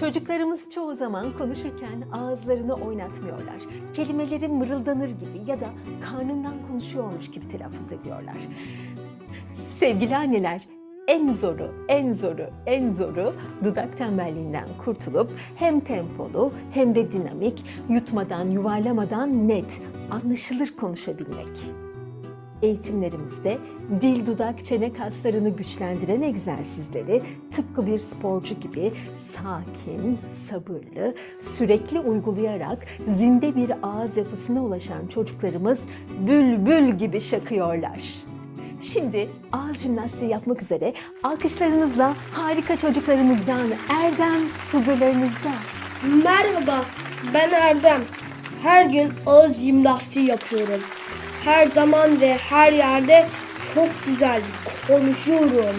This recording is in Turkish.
Çocuklarımız çoğu zaman konuşurken ağızlarını oynatmıyorlar. Kelimeleri mırıldanır gibi ya da karnından konuşuyormuş gibi telaffuz ediyorlar. Sevgili anneler, en zoru, en zoru, en zoru dudak tembelliğinden kurtulup hem tempolu hem de dinamik, yutmadan, yuvarlamadan net, anlaşılır konuşabilmek. Eğitimlerimizde dil, dudak, çene kaslarını güçlendiren egzersizleri tıpkı bir sporcu gibi sakin, sabırlı, sürekli uygulayarak zinde bir ağız yapısına ulaşan çocuklarımız bülbül gibi şakıyorlar. Şimdi ağız jimnastiği yapmak üzere alkışlarınızla harika çocuklarımızdan Erdem huzurlarınızda. Merhaba, ben Erdem. Her gün ağız jimnastiği yapıyorum. Her zaman ve her yerde çok güzel konuşuyorum.